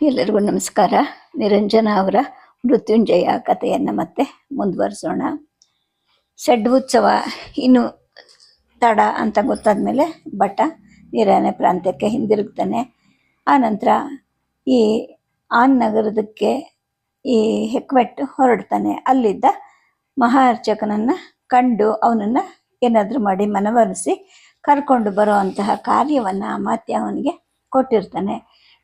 ಎಲ್ಲರಿಗೂ ನಮಸ್ಕಾರ. ನಿರಂಜನ ಅವರ ಮೃತ್ಯುಂಜಯ ಕಥೆಯನ್ನು ಮತ್ತೆ ಮುಂದುವರಿಸೋಣ. ಉತ್ಸವ, ಇನ್ನು ತಡ ಅಂತ ಗೊತ್ತಾದ ಮೇಲೆ ಭಟ್ಟ ನೀರನೆ ಪ್ರಾಂತ್ಯಕ್ಕೆ ಹಿಂದಿರುಗ್ತಾನೆ. ಆನಂತರ ಈ ಆನ್ ನಗರದಕ್ಕೆ ಈ ಹೆಕ್ವೆಟ್ ಹೊರಡ್ತಾನೆ. ಅಲ್ಲಿದ್ದ ಮಹಾ ಅರ್ಚಕನನ್ನು ಕಂಡು ಅವನನ್ನು ಏನಾದರೂ ಮಾಡಿ ಮನವರಿಸಿ ಕರ್ಕೊಂಡು ಬರೋ ಅಂತಹ ಕಾರ್ಯವನ್ನು ಅಮಾತ್ಯ ಅವನಿಗೆ ಕೊಟ್ಟಿರ್ತಾನೆ.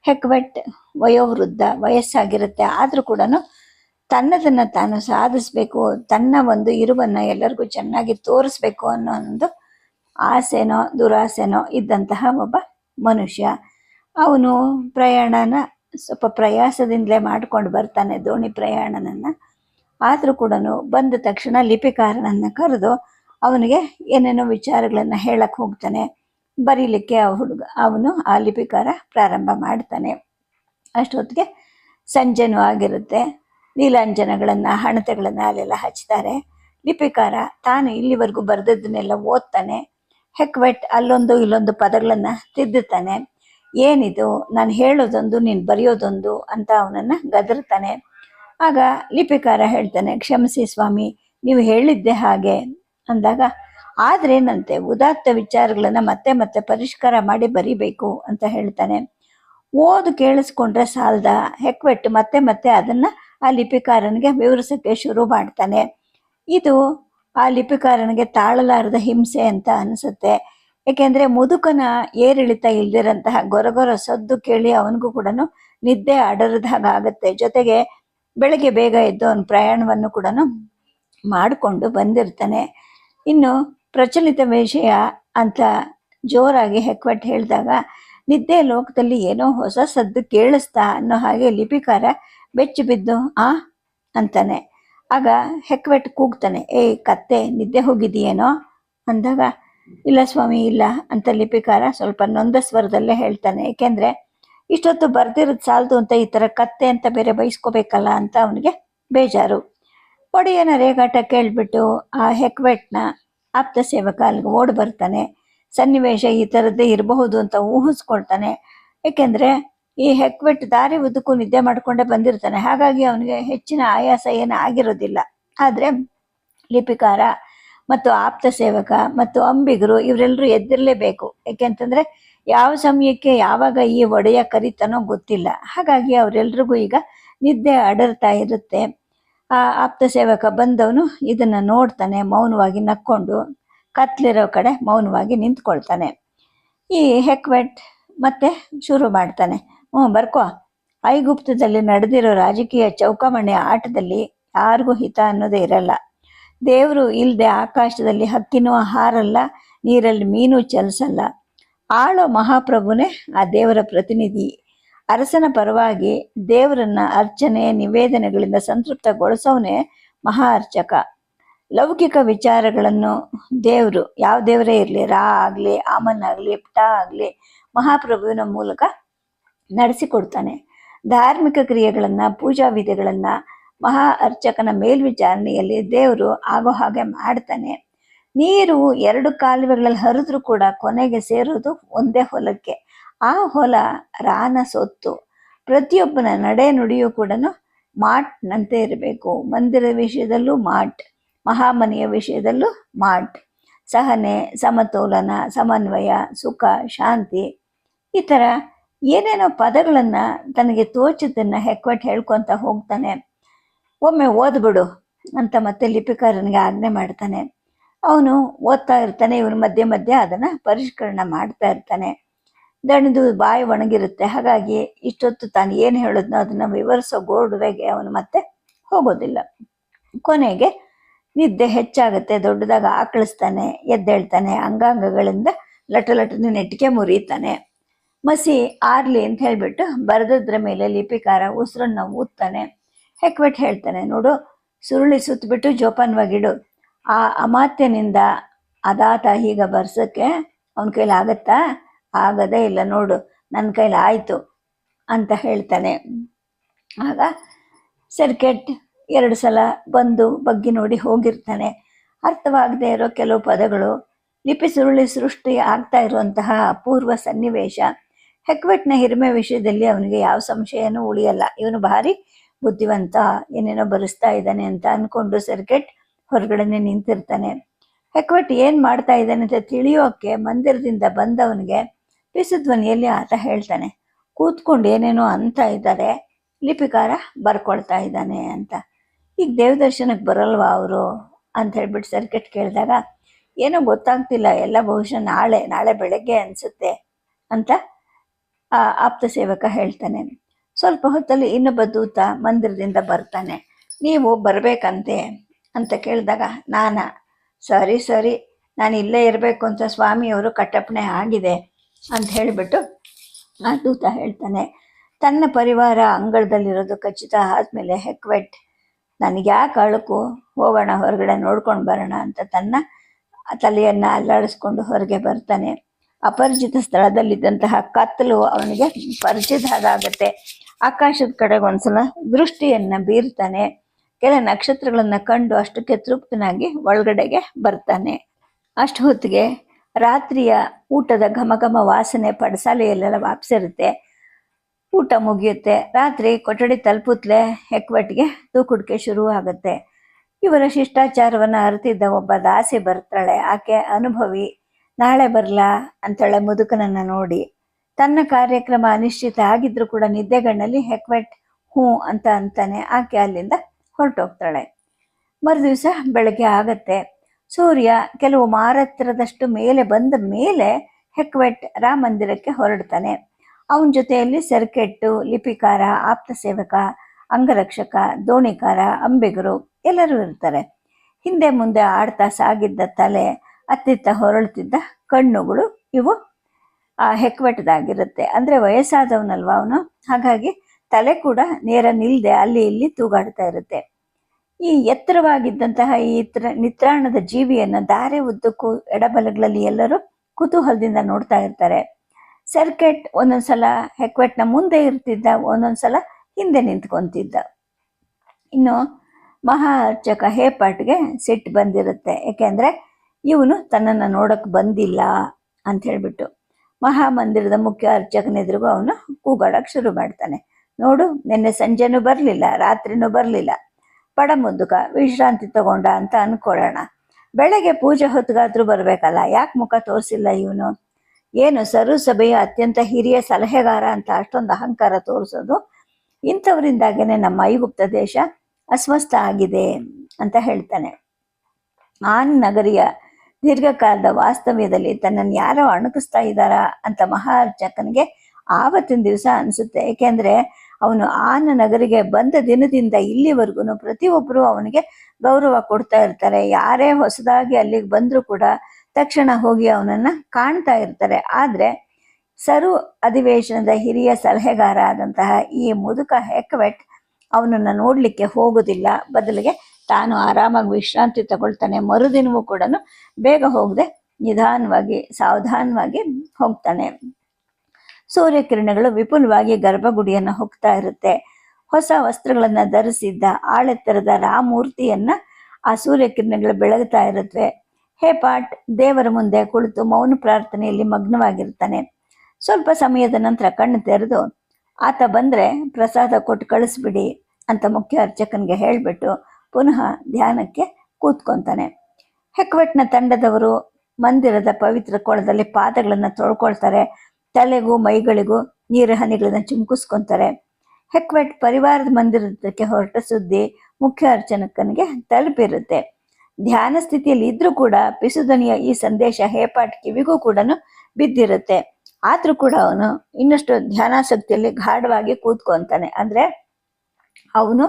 ಹೆಕ್ವೆಟ್ ವಯೋವೃದ್ಧ, ವಯಸ್ಸಾಗಿರುತ್ತೆ. ಆದರೂ ಕೂಡ ತನ್ನದನ್ನು ತಾನು ಸಾಧಿಸಬೇಕು, ತನ್ನ ಒಂದು ಇರುವನ್ನು ಎಲ್ಲರಿಗೂ ಚೆನ್ನಾಗಿ ತೋರಿಸ್ಬೇಕು ಅನ್ನೋ ಒಂದು ಆಸೆನೋ, ದುರಾಸೆನೋ ಇದ್ದಂತಹ ಒಬ್ಬ ಮನುಷ್ಯ. ಅವನು ಪ್ರಯಾಣನ ಸ್ವಲ್ಪ ಪ್ರಯಾಸದಿಂದಲೇ ಮಾಡ್ಕೊಂಡು ಬರ್ತಾನೆ, ದೋಣಿ ಪ್ರಯಾಣನನ್ನು. ಆದರೂ ಕೂಡ ಬಂದ ತಕ್ಷಣ ಲಿಪಿಕಾರನನ್ನು ಕರೆದು ಅವನಿಗೆ ಏನೇನೋ ವಿಚಾರಗಳನ್ನು ಹೇಳಕ್ಕೆ ಹೋಗ್ತಾನೆ. ಬರೀಲಿಕ್ಕೆ ಆ ಹುಡುಗ, ಅವನು ಆ ಲಿಪಿಕಾರ ಪ್ರಾರಂಭ ಮಾಡ್ತಾನೆ. ಅಷ್ಟೊತ್ತಿಗೆ ಸಂಜೆನೂ ಆಗಿರುತ್ತೆ. ನೀಲಾಂಜನಗಳನ್ನು, ಹಣತೆಗಳನ್ನು ಅಲ್ಲೆಲ್ಲ ಹಚ್ತಾರೆ. ಲಿಪಿಕಾರ ತಾನು ಇಲ್ಲಿವರೆಗೂ ಬರೆದದ್ದನ್ನೆಲ್ಲ ಓದ್ತಾನೆ. ಹೆಕ್ವೆಟ್ ಅಲ್ಲೊಂದು ಇಲ್ಲೊಂದು ಪದಗಳನ್ನು ತಿದ್ದುತ್ತಾನೆ. ಏನಿದು, ನಾನು ಹೇಳೋದೊಂದು, ನೀನು ಬರೆಯೋದೊಂದು ಅಂತ ಅವನನ್ನು ಗದರ್ತಾನೆ. ಆಗ ಲಿಪಿಕಾರ ಹೇಳ್ತಾನೆ, ಕ್ಷಮಿಸಿ ಸ್ವಾಮಿ, ನೀವು ಹೇಳಿದ್ದೆ ಹಾಗೆ. ಅಂದಾಗ ಆದ್ರೇನಂತೆ ಉದಾತ್ತ ವಿಚಾರಗಳನ್ನು ಮತ್ತೆ ಮತ್ತೆ ಪರಿಷ್ಕಾರ ಮಾಡಿ ಬರಿಬೇಕು ಅಂತ ಹೇಳ್ತಾನೆ. ಓದು ಕೇಳಿಸ್ಕೊಂಡ್ರೆ ಸಾಲದ ಹೆಕ್ವೆಟ್ಟು ಮತ್ತೆ ಮತ್ತೆ ಅದನ್ನು ಆ ಲಿಪಿಕಾರನಿಗೆ ವಿವರಿಸೋಕ್ಕೆ ಶುರು ಮಾಡ್ತಾನೆ. ಇದು ಆ ಲಿಪಿಕಾರನಿಗೆ ತಾಳಲಾರದ ಹಿಂಸೆ ಅಂತ ಅನಿಸುತ್ತೆ. ಏಕೆಂದರೆ ಮುದುಕನ ಏರಿಳಿತ ಇಲ್ದಿರಂತಹ ಗೊರಗೊರ ಸದ್ದು ಕೇಳಿ ಅವನಿಗೂ ಕೂಡ ನಿದ್ದೆ ಅಡರದ ಹಾಗೆ ಆಗುತ್ತೆ ಜೊತೆಗೆ ಬೆಳಗ್ಗೆ ಬೇಗ ಎದ್ದು ಅವನ ಪ್ರಯಾಣವನ್ನು ಕೂಡ ಮಾಡಿಕೊಂಡು ಬಂದಿರ್ತಾನೆ. ಇನ್ನು ಪ್ರಚಲಿತ ವಿಷಯ ಅಂತ ಜೋರಾಗಿ ಹೆಕ್ವಟ್ ಹೇಳಿದಾಗ ನಿದ್ದೆ ಲೋಕದಲ್ಲಿ ಏನೋ ಹೊಸ ಸದ್ದು ಕೇಳಿಸ್ತಾ ಅನ್ನೋ ಹಾಗೆ ಲಿಪಿಕಾರ ಬೆಚ್ಚಿ ಬಿದ್ದು, ಆ? ಅಂತಾನೆ. ಆಗ ಹೆಕ್ವೆಟ್ ಕೂಗ್ತಾನೆ ಏಯ್ ಕತ್ತೆ, ನಿದ್ದೆ ಹೋಗಿದೆಯೇನೋ ಅಂದಾಗ, ಇಲ್ಲ ಸ್ವಾಮಿ, ಇಲ್ಲ, ಅಂತ ಲಿಪಿಕಾರ ಸ್ವಲ್ಪ ನೊಂದ ಸ್ವರದಲ್ಲೇ ಹೇಳ್ತಾನೆ. ಏಕೆಂದರೆ, ಇಷ್ಟೊತ್ತು ಬರ್ದಿರೋದು ಸಾಲದು ಅಂತ ಈ ಥರ ಕತ್ತೆ ಅಂತ ಬೇರೆ ಬಯಸ್ಕೋಬೇಕಲ್ಲ ಅಂತ ಅವನಿಗೆ ಬೇಜಾರು. ಒಡೆಯನ ರೇಗಾಟ ಕೇಳಿಬಿಟ್ಟು ಆ ಹೆಕ್ವೆಟ್ನ ಆಪ್ತ ಸೇವಕ ಅಲ್ಲಿಗೆ ಓಡಿ ಬರ್ತಾನೆ. ಸನ್ನಿವೇಶ ಈ ಥರದ್ದೇ ಇರಬಹುದು ಅಂತ ಊಹಿಸ್ಕೊಳ್ತಾನೆ. ಏಕೆಂದರೆ ಈ ಹೆಕ್ವೆಟ್ ದಾರಿ ಉದ್ದಕ್ಕೂ ನಿದ್ದೆ ಮಾಡಿಕೊಂಡೇ ಬಂದಿರ್ತಾನೆ. ಹಾಗಾಗಿ ಅವನಿಗೆ ಹೆಚ್ಚಿನ ಆಯಾಸ ಏನು ಆಗಿರೋದಿಲ್ಲ. ಆದರೆ ಲಿಪಿಕಾರ ಮತ್ತು ಆಪ್ತ ಸೇವಕ ಮತ್ತು ಅಂಬಿಗರು ಇವರೆಲ್ಲರೂ ಎದ್ದಿರಲೇಬೇಕು. ಏಕೆಂತಂದರೆ ಯಾವ ಸಮಯಕ್ಕೆ ಯಾವಾಗ ಈ ಒಡೆಯ ಕರಿತಾನೋ ಗೊತ್ತಿಲ್ಲ. ಹಾಗಾಗಿ ಅವರೆಲ್ರಿಗೂ ಈಗ ನಿದ್ದೆ ಅಡರ್ತಾ ಇರುತ್ತೆ. ಆ ಆಪ್ತ ಸೇವಕ ಬಂದವನು ಇದನ್ನು ನೋಡ್ತಾನೆ, ಮೌನವಾಗಿ ನಕ್ಕೊಂಡು. ಕತ್ಲಿರೋ ಕಡೆ ಮೌನವಾಗಿ ನಿಂತ್ಕೊಳ್ತಾನೆ. ಈ ಹೆಕ್ವೆಟ್ ಮತ್ತೆ ಶುರು ಮಾಡ್ತಾನೆ. ಹ್ಞೂ, ಬರ್ಕೋ. ಐಗುಪ್ತದಲ್ಲಿ ನಡೆದಿರೋ ರಾಜಕೀಯ ಚೌಕಮಣಿ ಆಟದಲ್ಲಿ ಯಾರಿಗೂ ಹಿತ ಅನ್ನೋದೇ ಇರಲ್ಲ. ದೇವರು ಇಲ್ಲದೆ ಆಕಾಶದಲ್ಲಿ ಹಕ್ಕಿನೂ ಹಾರಲ್ಲ ನೀರಲ್ಲಿ ಮೀನು ಚಲಿಸಲ್ಲ. ಆಳೋ ಮಹಾಪ್ರಭುನೇ ಆ ದೇವರ ಪ್ರತಿನಿಧಿ. ಅರಸನ ಪರವಾಗಿ ದೇವರನ್ನ ಅರ್ಚನೆ, ನಿವೇದನೆಗಳಿಂದ ಸಂತೃಪ್ತಗೊಳಿಸೋನೇ ಮಹಾ ಅರ್ಚಕ ಲೌಕಿಕ ವಿಚಾರಗಳನ್ನು ದೇವರು, ಯಾವ ದೇವರೇ ಇರಲಿ, ರಾ ಆಗಲಿ ಆಮನ್ ಆಗಲಿ, ಪ್ಟಾ ಆಗಲಿ, ಮಹಾಪ್ರಭುವಿನ ಮೂಲಕ ನಡೆಸಿಕೊಡ್ತಾನೆ. ಧಾರ್ಮಿಕ ಕ್ರಿಯೆಗಳನ್ನು, ಪೂಜಾ ವಿಧಿಗಳನ್ನು, ಮಹಾ ಅರ್ಚಕನ ಮೇಲ್ವಿಚಾರಣೆಯಲ್ಲಿ ದೇವರು ಆಗೋ ಹಾಗೆ ಮಾಡ್ತಾನೆ. ನೀರು ಎರಡು ಕಾಲುವೆಗಳಲ್ಲಿ ಹರಿದ್ರೂ ಕೂಡ ಕೊನೆಗೆ ಸೇರೋದು ಒಂದೇ ಹೊಲಕ್ಕೆ. ಆ ಹೊಲ ರಾನ ಸೊತ್ತು. ಪ್ರತಿಯೊಬ್ಬನ ನಡೆ ನುಡಿಯೂ ಕೂಡ ಮಾಟ್ನಂತೆ ಇರಬೇಕು. ಮಂದಿರ ವಿಷಯದಲ್ಲೂ ಮಾಟ್. ಮಹಾಮನೆಯ ವಿಷಯದಲ್ಲೂ ಮಾಟ್ ಸಹನೆ, ಸಮತೋಲನ, ಸಮನ್ವಯ, ಸುಖ, ಶಾಂತಿ ಈ ಥರ ಏನೇನೋ ಪದಗಳನ್ನು ತನಗೆ ತೋಚಿದ್ದನ್ನು ಹೆಕ್ವೆಟ್ ಹೇಳ್ಕೊತ ಹೋಗ್ತಾನೆ. ಒಮ್ಮೆ ಓದ್ಬಿಡು ಅಂತ ಮತ್ತೆ ಲಿಪಿಕಾರನಿಗೆ ಆಜ್ಞೆ ಮಾಡ್ತಾನೆ. ಅವನು ಓದ್ತಾ ಇರ್ತಾನೆ, ಇವನು ಮಧ್ಯೆ ಮಧ್ಯೆ ಅದನ್ನು ಪರಿಷ್ಕರಣೆ ಮಾಡ್ತಾ ಇರ್ತಾನೆ. ದಣಿದು ಬಾಯಿ ಒಣಗಿರುತ್ತೆ, ಹಾಗಾಗಿ ಇಷ್ಟೊತ್ತು ತಾನು ಏನು ಹೇಳಿದ್ನೋ ಅದನ್ನು ವಿವರಿಸೋ ಗೋಡುವೆಗೆ ಅವನು ಮತ್ತೆ ಹೋಗೋದಿಲ್ಲ. ಕೊನೆಗೆ ನಿದ್ದೆ ಹೆಚ್ಚಾಗುತ್ತೆ, ದೊಡ್ಡದಾಗ ಆಕಳಿಸ್ತಾನೆ, ಎದ್ದೇಳ್ತಾನೆ, ಅಂಗಾಂಗಗಳಿಂದ ಲಟ ಲಟನೆ ನೆಟ್ಟಿಗೆ ಮುರಿತಾನೆ. ಮಸಿ ಆರ್ಲಿ ಅಂತ ಹೇಳ್ಬಿಟ್ಟು ಬರೆದದ್ರ ಮೇಲೆ ಲಿಪಿಕಾರ ಉಸಿರನ್ನ ಊದ್ತಾನೆ. ಹೆಕ್ವೆಟ್ ಹೇಳ್ತಾನೆ, ನೋಡು, ಸುರುಳಿ ಸುತ್ತಬಿಟ್ಟು ಜೋಪಾನವಾಗಿಡು ಆ ಅಮಾತ್ಯನಿಂದ ಅದಾತ ಹೀಗ ಬರ್ಸೋಕ್ಕೆ ಅವನ ಕೈಲಿ ಆಗತ್ತಾ? ಆಗದೇ ಇಲ್ಲ, ನೋಡು ನನ್ನ ಕೈಲಿ ಆಯಿತು, ಅಂತ ಹೇಳ್ತಾನೆ. ಆಗ ಸರ್ಕೆಟ್ ಎರಡು ಸಲ ಬಂದು ಬಗ್ಗಿ ನೋಡಿ ಹೋಗಿರ್ತಾನೆ. ಅರ್ಥವಾಗದೇ ಇರೋ ಕೆಲವು ಪದಗಳು ಲಿಪಿ ಸುರುಳಿ ಸೃಷ್ಟಿ ಆಗ್ತಾ ಇರುವಂತಹ ಅಪೂರ್ವ ಸನ್ನಿವೇಶ. ಹೆಕ್ವೆಟ್ನ ಹಿರಿಮೆ ವಿಷಯದಲ್ಲಿ ಅವನಿಗೆ ಯಾವ ಸಂಶಯನೂ ಉಳಿಯಲ್ಲ. ಇವನು ಭಾರಿ ಬುದ್ಧಿವಂತ, ಏನೇನೋ ಬರೆಸ್ತಾ ಇದ್ದಾನೆ ಅಂತ ಅನ್ಕೊಂಡು ಸರ್ಕೆಟ್ ಹೊರಗಡೆನೆ ನಿಂತಿರ್ತಾನೆ. ಹೆಕ್ವೆಟ್ ಏನ್ ಮಾಡ್ತಾ ಇದ್ದಾನೆ ಅಂತ ತಿಳಿಯೋಕೆ ಮಂದಿರದಿಂದ ಬಂದವನಿಗೆ ಧ್ವನಿಯಲ್ಲಿ ಆತ ಹೇಳ್ತಾನೆ, ಕೂತ್ಕೊಂಡು ಏನೇನೋ ಅಂತ ಇದ್ದಾರೆ, ಲಿಪಿಕಾರ ಬರ್ಕೊಳ್ತಾ ಇದ್ದಾನೆ ಅಂತ. ಈಗ ದೇವದರ್ಶನಕ್ಕೆ ಬರಲ್ವಾ ಅವರು? ಅಂತ ಹೇಳ್ಬಿಟ್ಟು ಸರ್ಕೆಟ್ ಕೇಳಿದಾಗ, ಏನೋ ಗೊತ್ತಾಗ್ತಿಲ್ಲ, ಎಲ್ಲ ಬಹುಶಃ ನಾಳೆ ನಾಳೆ ಬೆಳಗ್ಗೆ ಅನ್ಸುತ್ತೆ ಅಂತ ಆಪ್ತ ಸೇವಕ ಹೇಳ್ತಾನೆ. ಸ್ವಲ್ಪ ಹೊತ್ತಲ್ಲಿ ಇನ್ನೊಬ್ಬ ದೂತ ಮಂದಿರದಿಂದ ಬರ್ತಾನೆ. ನೀವು ಬರಬೇಕಂತೆ ಅಂತ ಕೇಳಿದಾಗ, ನಾನ? ಸರಿ ಸರಿ, ನಾನು ಇಲ್ಲೇ ಇರಬೇಕು ಅಂತ ಸ್ವಾಮಿಯವರು ಕಟ್ಟಪ್ಪಣೆ ಆಗಿದೆ ಅಂತ ಹೇಳಿಬಿಟ್ಟು ಆ ದೂತ ಹೇಳ್ತಾನೆ. ತನ್ನ ಪರಿವಾರ ಅಂಗಳದಲ್ಲಿರೋದು ಖಚಿತ ಆದಮೇಲೆ ಹೆಕ್ವೆಟ್ ನನಗೆ ಯಾಕೆ ಅಳುಕು ಹೋಗೋಣ, ಹೊರಗಡೆ ನೋಡ್ಕೊಂಡು ಬರೋಣ ಅಂತ ತನ್ನ ತಲೆಯನ್ನು ಅಲ್ಲಾಡಿಸ್ಕೊಂಡು ಹೊರಗೆ ಬರ್ತಾನೆ. ಅಪರಿಚಿತ ಸ್ಥಳದಲ್ಲಿದ್ದಂತಹ ಕತ್ತಲು ಅವನಿಗೆ ಪರಿಚಿತ ಆಗುತ್ತೆ ಆಕಾಶದ ಕಡೆಗೆ ಒಂದ್ಸಲ ದೃಷ್ಟಿಯನ್ನ ಬೀರ್ತಾನೆ. ಕೆಲ ನಕ್ಷತ್ರಗಳನ್ನ ಕಂಡು ಅಷ್ಟಕ್ಕೆ ತೃಪ್ತನಾಗಿ ಒಳಗಡೆಗೆ ಬರ್ತಾನೆ. ಅಷ್ಟು ಹೊತ್ತಿಗೆ ರಾತ್ರಿಯ ಊಟದ ಘಮ ಘಮ ವಾಸನೆ ಪಡಸಾಲೆಯಲ್ಲೆಲ್ಲ ವಾಪಿಸಿರುತ್ತೆ. ಊಟ ಮುಗಿಯುತ್ತೆ. ರಾತ್ರಿ ಕೊಠಡಿ ತಲುಪುತ್ತಲೇ ಹೆಕ್ವಟ್ಗೆ ತೂಕುಡಿಕೆ ಶುರು ಆಗುತ್ತೆ ಇವರ ಶಿಷ್ಟಾಚಾರವನ್ನು ಅರಿತಿದ್ದ ಒಬ್ಬ ದಾಸಿ ಬರ್ತಾಳೆ. ಆಕೆ, ಅನುಭವಿ, ನಾಳೆ ಬರಲಾ? ಅಂತಾಳೆ ಮುದುಕನನ್ನು ನೋಡಿ. ತನ್ನ ಕಾರ್ಯಕ್ರಮ ಅನಿಶ್ಚಿತ ಆಗಿದ್ರು ಕೂಡ ನಿದ್ದೆಗಣ್ಣಲ್ಲಿ ಹೆಕ್ವೆಟ್ ಹ್ಞೂ ಅಂತ ಅಂತಾನೆ ಆಕೆ ಅಲ್ಲಿಂದ ಹೊರಟೋಗ್ತಾಳೆ. ಮರುದಿವಸ ಬೆಳಗ್ಗೆ ಆಗತ್ತೆ. ಸೂರ್ಯ ಕೆಲವು ಮಾರತ್ರದಷ್ಟು ಮೇಲೆ ಬಂದ ಮೇಲೆ ಹೆಕ್ವೆಟ್ ರಾಮ ಮಂದಿರಕ್ಕೆ ಹೊರಡ್ತಾನೆ. ಅವನ ಜೊತೆಯಲ್ಲಿ ಸರ್ಕೆಟ್ಟು, ಲಿಪಿಕಾರ, ಆಪ್ತ ಸೇವಕ, ಅಂಗರಕ್ಷಕ, ದೋಣಿಕಾರ, ಅಂಬಿಗರು ಎಲ್ಲರೂ ಇರ್ತಾರೆ. ಹಿಂದೆ ಮುಂದೆ ಆಡ್ತಾ ಸಾಗಿದ್ದ ತಲೆ, ಅತ್ತಿತ್ತ ಹೊರಳ್ತಿದ್ದ ಕಣ್ಣುಗಳು ಇವು. ಆ ಹೆಕ್ವೆಟ್ದಾಗಿರುತ್ತೆ. ಅಂದರೆ ವಯಸ್ಸಾದವನಲ್ವ ಅವನು? ಹಾಗಾಗಿ ತಲೆ ಕೂಡ ನೇರ ನಿಲ್ಲದೆ ಅಲ್ಲಿ ಇಲ್ಲಿ ತೂಗಾಡ್ತಾ ಇರುತ್ತೆ. ಈ ಎತ್ತರವಾಗಿದ್ದಂತಹ ಈ ನಿತ್ರಾಣದ ಜೀವಿಯನ್ನು ದಾರೆ ಉದ್ದಕ್ಕೂ ಎಡಬಲಗಳಲ್ಲಿ ಎಲ್ಲರೂ ಕುತೂಹಲದಿಂದ ನೋಡ್ತಾ ಇರ್ತಾರೆ. ಸರ್ಕೆಟ್ ಒಂದೊಂದ್ಸಲ ಹೆಕ್ವೆಟ್ನ ಮುಂದೆ ಇರ್ತಿದ್ದ, ಒಂದೊಂದ್ಸಲ ಹಿಂದೆ ನಿಂತ್ಕೊಂತಿದ್ದ. ಇನ್ನು ಮಹಾ ಅರ್ಚಕ ಹೇಪಾಟ್ಗೆ ಸಿಟ್ಟು ಬಂದಿರುತ್ತೆ. ಯಾಕೆಂದ್ರೆ ಇವನು ತನ್ನನ್ನು ನೋಡಕ್ಕೆ ಬಂದಿಲ್ಲ ಅಂತ ಹೇಳಿಬಿಟ್ಟು ಮಹಾಮಂದಿರದ ಮುಖ್ಯ ಅರ್ಚಕನೆದುರಿಗೂ ಅವನು ಕೂಗಾಡಕ್ ಶುರು ಮಾಡ್ತಾನೆ. ನೋಡು, ನಿನ್ನೆ ಸಂಜೆನೂ ಬರಲಿಲ್ಲ, ರಾತ್ರಿನೂ ಬರಲಿಲ್ಲ. ಪಡ ಮುದ್ದುಕ, ವಿಶ್ರಾಂತಿ ತಗೊಂಡ ಅಂತ ಅನ್ಕೊಳ್ಳೋಣ. ಬೆಳಗ್ಗೆ ಪೂಜೆ ಹೊತ್ತಿಗಾದ್ರೂ ಬರಬೇಕಲ್ಲ, ಯಾಕೆ ಮುಖ ತೋರಿಸಿಲ್ಲ ಇವನು? ಏನು ಸರು ಸಭೆಯ ಅತ್ಯಂತ ಹಿರಿಯ ಸಲಹೆಗಾರ ಅಂತ ಅಷ್ಟೊಂದು ಅಹಂಕಾರ ತೋರಿಸೋದು ಇಂಥವರಿಂದಾಗೇನೆ ನಮ್ಮ ಐಗುಪ್ತ ದೇಶ ಅಸ್ವಸ್ಥ ಆಗಿದೆ ಅಂತ ಹೇಳ್ತಾನೆ. ಆನ್ ನಗರಿಯ ದೀರ್ಘಕಾಲದ ವಾಸ್ತವ್ಯದಲ್ಲಿ ತನ್ನನ್ನು ಯಾರೋ ಅಣುಕಿಸ್ತಾ ಇದ್ದಾರಾ ಅಂತ ಮಹಾ ಅರ್ಚಕನಿಗೆ ಆವತ್ತಿನ ದಿವಸ ಅನಿಸುತ್ತೆ. ಏಕೆಂದರೆ ಅವನು ಆನ ನಗರಿಗೆ ಬಂದ ದಿನದಿಂದ ಇಲ್ಲಿವರೆಗೂ ಪ್ರತಿಯೊಬ್ಬರು ಅವನಿಗೆ ಗೌರವ ಕೊಡ್ತಾ ಇರ್ತಾರೆ. ಯಾರೇ ಹೊಸದಾಗಿ ಅಲ್ಲಿಗೆ ಬಂದರೂ ಕೂಡ ತಕ್ಷಣ ಹೋಗಿ ಅವನನ್ನ ಕಾಣ್ತಾ ಇರ್ತಾರೆ. ಆದ್ರೆ ಸರು ಅಧಿವೇಶನದ ಹಿರಿಯ ಸಲಹೆಗಾರ ಆದಂತಹ ಈ ಮುದುಕ ಹೆಕ್ವೆಟ್ ಅವನನ್ನ ನೋಡಲಿಕ್ಕೆ ಹೋಗುದಿಲ್ಲ. ಬದಲಿಗೆ ತಾನು ಆರಾಮಾಗಿ ವಿಶ್ರಾಂತಿ ತಗೊಳ್ತಾನೆ. ಮರುದಿನವೂ ಕೂಡ ಬೇಗ ಹೋಗದೆ ನಿಧಾನವಾಗಿ, ಸಾವಧಾನವಾಗಿ ಹೋಗ್ತಾನೆ. ಸೂರ್ಯಕಿರಣಗಳು ವಿಪುಲವಾಗಿ ಗರ್ಭಗುಡಿಯನ್ನು ಹೋಗ್ತಾ ಇರುತ್ತೆ. ಹೊಸ ವಸ್ತ್ರಗಳನ್ನು ಧರಿಸಿದ್ದ ಆಳೆತ್ತರದ ರಾಮೂರ್ತಿಯನ್ನ ಆ ಸೂರ್ಯಕಿರಣಗಳು ಬೆಳಗ್ತಾ ಇರುತ್ತವೆ ಹೇ ಪಾಟ್, ದೇವರ ಮುಂದೆ ಕುಳಿತು ಮೌನ ಪ್ರಾರ್ಥನೆಯಲ್ಲಿ ಮಗ್ನವಾಗಿರ್ತಾನೆ. ಸ್ವಲ್ಪ ಸಮಯದ ನಂತರ ಕಣ್ಣು ತೆರೆದು, ಆತ ಬಂದ್ರೆ ಪ್ರಸಾದ ಕೊಟ್ಟು ಕಳಿಸ್ಬಿಡಿ ಅಂತ ಮುಖ್ಯ ಅರ್ಚಕನಿಗೆ ಹೇಳಿಬಿಟ್ಟು ಪುನಃ ಧ್ಯಾನಕ್ಕೆ ಕೂತ್ಕೊಂತಾನೆ. ಹೆಕ್ವೆಟ್ನ ತಂಡದವರು ಮಂದಿರದ ಪವಿತ್ರ ಕೊಳದಲ್ಲಿ ಪಾದಗಳನ್ನು ತೊಳ್ಕೊಳ್ತಾರೆ. ತಲೆಗೂ ಮೈಗಳಿಗೂ ನೀರು ಹನಿಗಳನ್ನ ಚಿಮ್ಕಿಸ್ಕೊಂತಾರೆ. ಹೆಕ್ವೆಟ್ ಪರಿವಾರದ ಮಂದಿರಕ್ಕೆ ಹೊರಟ ಸುದ್ದಿ ಮುಖ್ಯ ಅರ್ಚನಕನಿಗೆ ತಲುಪಿರುತ್ತೆ. ಧ್ಯಾನ ಸ್ಥಿತಿಯಲ್ಲಿ ಇದ್ರೂ ಕೂಡ ಪಿಸುದನಿಯ ಈ ಸಂದೇಶ ಹೇಪಾಟ್ ಕಿವಿಗೂ ಕೂಡ ಬಿದ್ದಿರುತ್ತೆ. ಆದ್ರೂ ಕೂಡ ಅವನು ಇನ್ನಷ್ಟು ಧ್ಯಾನಾಸಕ್ತಿಯಲ್ಲಿ ಗಾಢವಾಗಿ ಕೂತ್ಕೊಂತಾನೆ. ಅಂದ್ರೆ ಅವನು